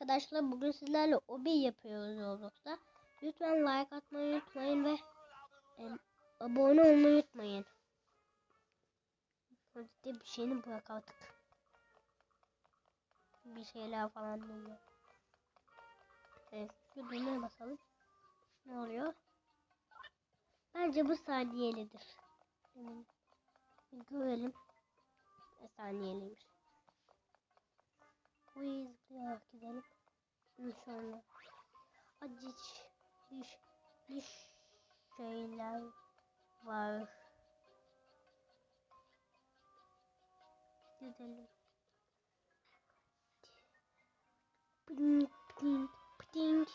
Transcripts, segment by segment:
Arkadaşlar bugün sizlerle obi yapıyoruz Roblox'ta. Lütfen like atmayı unutmayın ve em, abone olmayı unutmayın. Hadi de bir şeyini bırak artık. Bir şeyler falan duyuyor. Evet, şu düğmeye basalım. Ne oluyor? Bence bu saniyelidir. Görelim. E, saniyeliymiş. Uy zıplayarak gidelim. Şimdi sonra acı bir, bir şeyler var. Gidelim. Pling pling pling.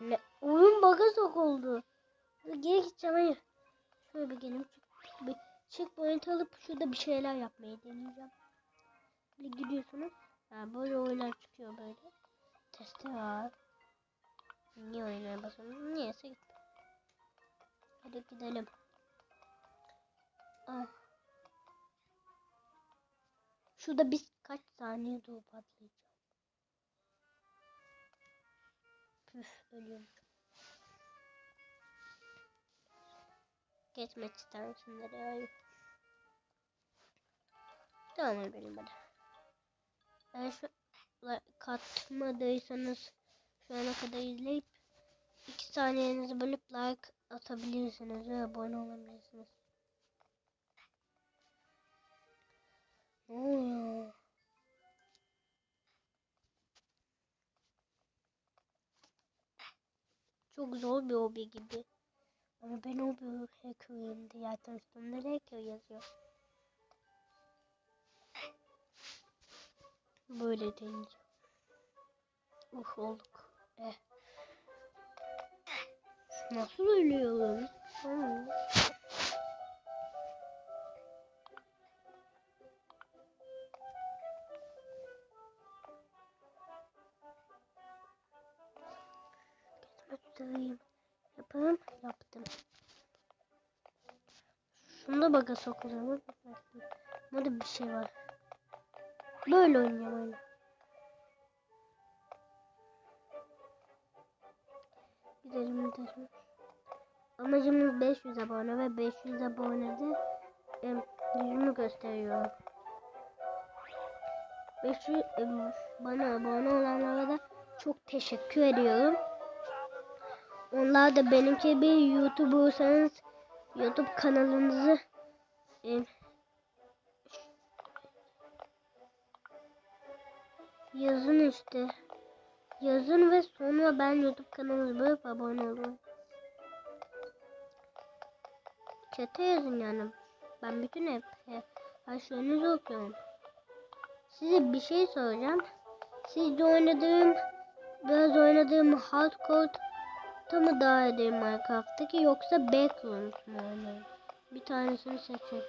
Ne? Oyun baga sokuldu. Geri gideceğim hayır. Şöyle bir gelin. Çık, bir alıp şurada bir şeyler yapmayı deneyeceğim. Böyle gidiyorsunuz. Ha, böyle oyunlar çıkıyor böyle. Testi var. Niye oynaya basalım? Niyeyse git. Hadi gidelim. Ah. Şurada biz kaç saniye doğu patlayacağım. Püf ölüyorum. Geçmek ister misin nereye? Tamam benim hadi. Eğer şu katmadıysanız şu ana kadar izleyip 2 saniyenizi bölüp like atabilirsiniz ve abone olabilirsiniz. Ne oluyor? Çok zor bir hobi gibi. Ama ben o bir hacker'ım diye üstümde hacker yazıyor. Böyle deneyeceğim. Uf olduk. Eh. Nasıl ölüyorum? Hmm. Göstereyim. Yapalım. Yaptım. Şunu da baga sokacağım. Burada bir şey var. Böyle oynayacağım oyunu. Gidelim gidelim. Amacımız 500 abone ve 500 abonede e, yüzümü gösteriyor. 500 e, bana abone olanlara da çok teşekkür ediyorum. Onlar da benimki bir YouTuber'sanız YouTube kanalınızı e, yazın işte. Yazın ve sonra ben YouTube kanalımı bulup abone olun. Çete yazın yani. Ben bütün hep, her şeyinizi okuyorum. Size bir şey soracağım. Sizce oynadığım biraz oynadığım Hardcore'da mı daha edeyim Minecraft'taki yoksa Backrooms mu oynayayım? Bir tanesini seçin.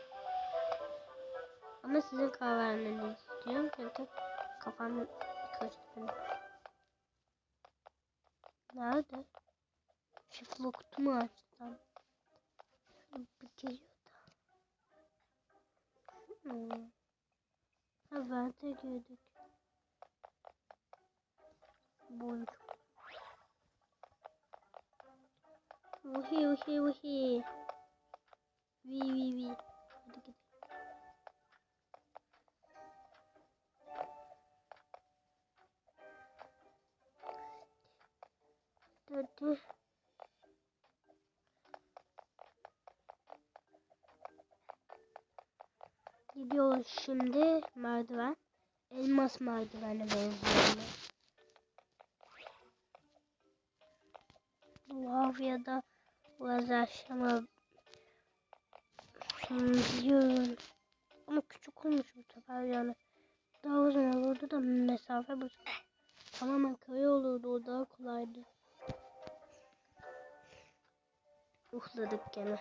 Ama sizin karar vermenizi istiyorum çünkü kafam karıştı benim. Nerede? Shift lock'tu mu açsam? Bir geliyor da. Hmm. Ha vente girdik. Boy. Vuhi vuhi vuhi. Vi vi vi. Hadi. Gidiyoruz şimdi merdiven. Elmas merdivene benziyor. Lav ya da lazer ama benziyorum. Ama küçük olmuş bu sefer yani. Daha uzun olurdu da mesafe bu tamamen kaya olurdu o daha kolaydı. Uhladık gene.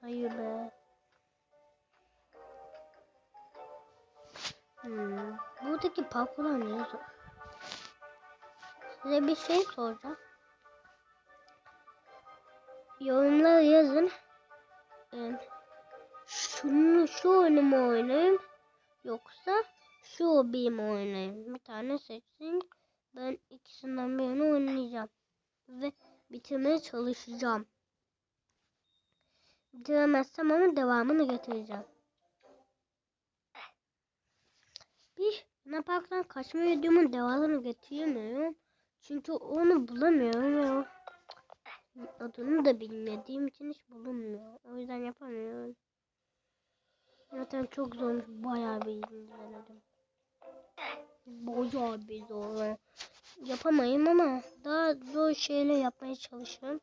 Hayır be. Hmm. Buradaki parkurlar niye zor? Size bir şey soracağım. Yorumlara yazın. Ee, şunu şu oyunu mu oynayayım yoksa şu hobimi oynayın. Bir tane seçsin. Ben ikisinden birini oynayacağım. Ve bitirmeye çalışacağım. Bitiremezsem ama devamını getireceğim. Bir Luna Park'tan kaçma videomun devamını getiremiyorum. Çünkü onu bulamıyorum ve adını da bilmediğim için hiç bulunmuyor. O yüzden yapamıyorum. Zaten çok zormuş. Bayağı bir denedim. Bayağı bir zor. Yapamayayım ama daha zor şeyler yapmaya çalışıyorum.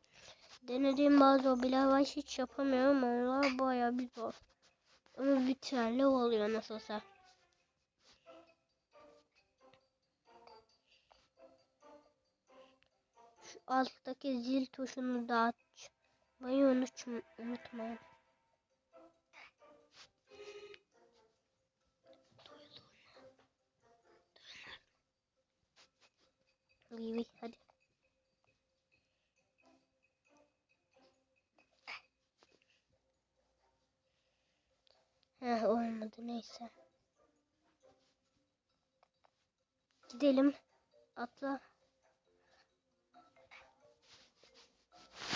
Denediğim bazı hobiler var hiç yapamıyorum. Onlar bayağı bir zor. Ama biterli oluyor nasılsa. Şu alttaki zil tuşunu da açmayı unutmayın. unutmayın. İyi, hadi. Heh olmadı neyse. Gidelim. Atla.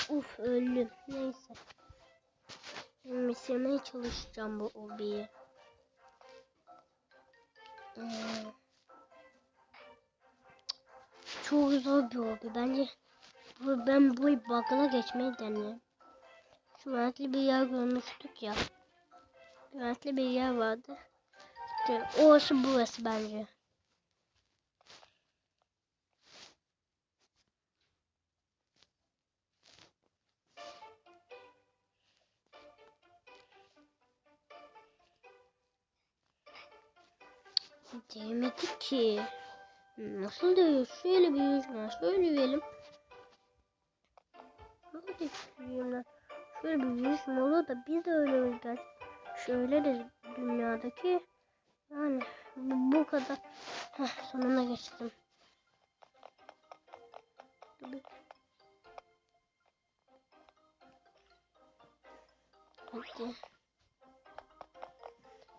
Uf öldüm. Neyse. Ben bitirmeye çalışacağım bu hobiyi. Ee, çok zor bir hobi. Bence bu, ben bu bug'la geçmeyi deniyorum. Şu güvenlikli bir yer görmüştük ya. Güvenlikli bir yer vardı. İşte orası burası bence. Değmedik ki. Nasıl değiyor? Şöyle bir yüzme. Şöyle yürüyelim. Hadi yürüyelim. Şöyle bir yüzme olur da biz de öyle yüzeceğiz. Şöyle de dünyadaki yani bu, bu kadar. Heh, sonuna geçtim. Hadi.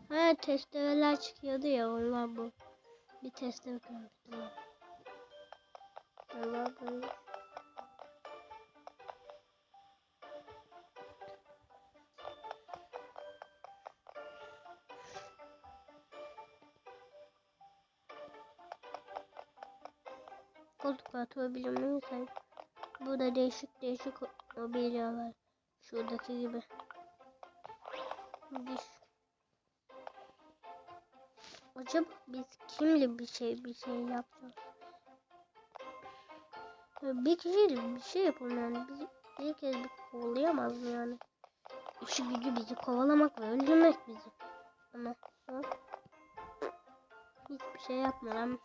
Ha testereler çıkıyordu ya onlar bu. Bir testere koymuştum. Allah böyle. Koltuk atabilir miyim sen? Burada değişik değişik mobilya var. Şuradaki gibi. Diş. Acaba biz kimle bir şey bir şey yapacağız? Ya Bir kişiyle bir şey yapalım yani. Bizi bir kez bir kovalayamaz mı yani? İşi gücü bizi kovalamak ve öldürmek bizi. Ama o hiçbir şey yapmadan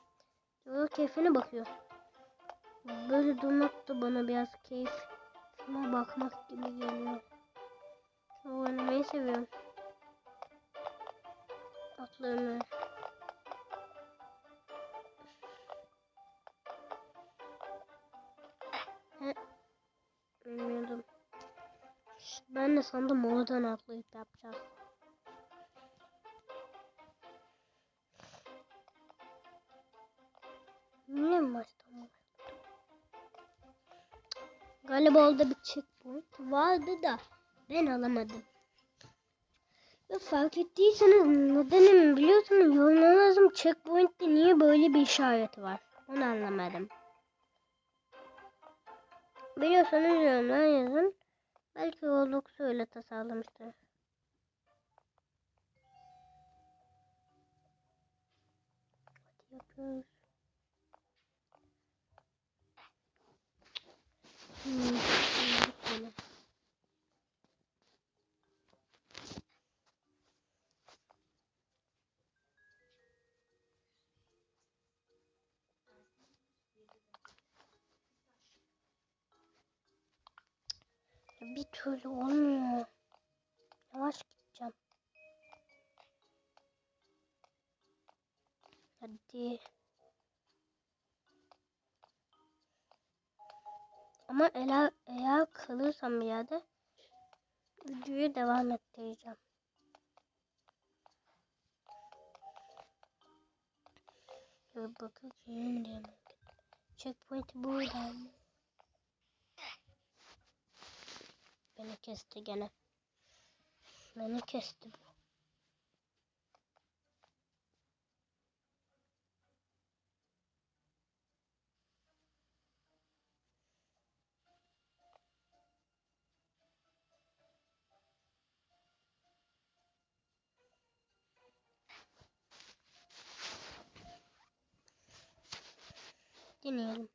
o keyfine bakıyor. Böyle durmak da bana biraz keyif bakmak gibi geliyor. Oynamayı seviyorum. Atlarını. Ben de sandım oradan atlayıp yapacağız. Ne maçtan mı? Galiba orada bir checkpoint vardı da ben alamadım. Ve fark ettiyseniz nedenimi biliyorsunuz yorumlara yazın checkpoint'te niye böyle bir işaret var. Onu anlamadım. Biliyorsanız yorumlara yazın. Belki Roblox öyle tasarlamıştır. Hadi yapıyoruz. Hmm, Bir türlü olmuyor. Yavaş gideceğim. Hadi. Ama eğer, eğer kalırsam bir yerde videoyu devam ettireceğim. Merak ettim. Checkpoint burada mı? Beni kesti gene. Beni kesti bu. Deneyelim.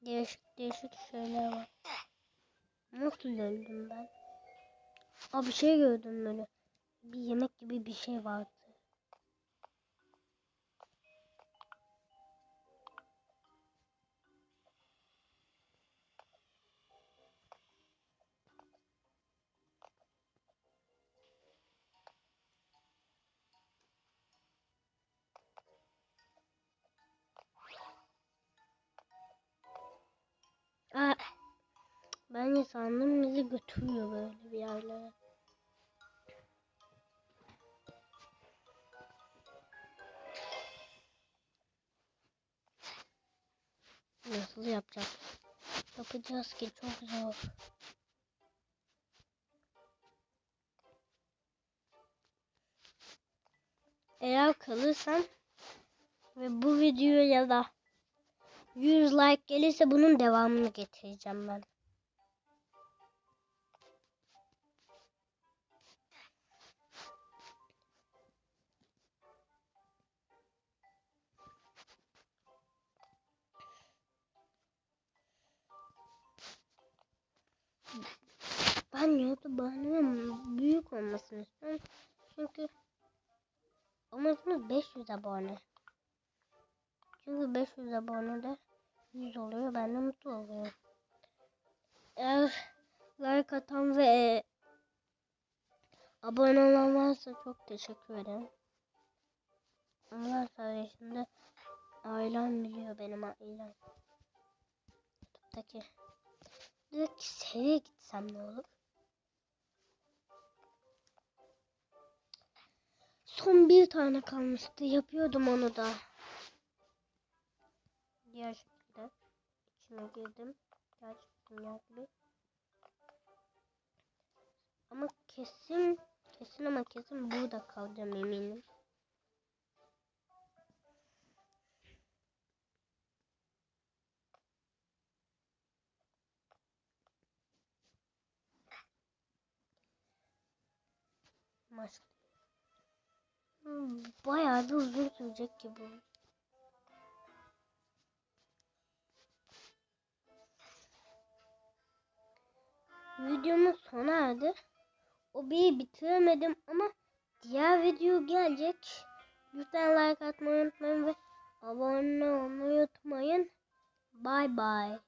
Değişik değişik şeyler var. Nasıl öldüm ben? Aa bir şey gördüm böyle. Bir yemek gibi bir şey vardı. Ben de sandım bizi götürüyor böyle bir yerlere. Nasıl yapacağız? Yapacağız ki çok zor. Eğer kalırsam ve bu videoya da 100 like gelirse bunun devamını getireceğim. Ben 500 abone. Çünkü 500 abone de 100 oluyor. Ben de mutlu oluyorum. Eğer like atan ve e, abone olan varsa çok teşekkür ederim. Onlar sayesinde ailem biliyor benim ailem. YouTube'daki. Direkt seriye gitsem ne olur? Son bir tane kalmıştı. Yapıyordum onu da. Diğer şekilde içine girdim. Dünya gibi. Ama kesin kesin ama kesin burada kalacağım eminim. Mask. Hmm, Bayağı da uzun sürecek ki bu. Videomun sona erdi. O bir bitiremedim ama diğer video gelecek. Lütfen like atmayı unutmayın ve abone olmayı unutmayın. Bye bye.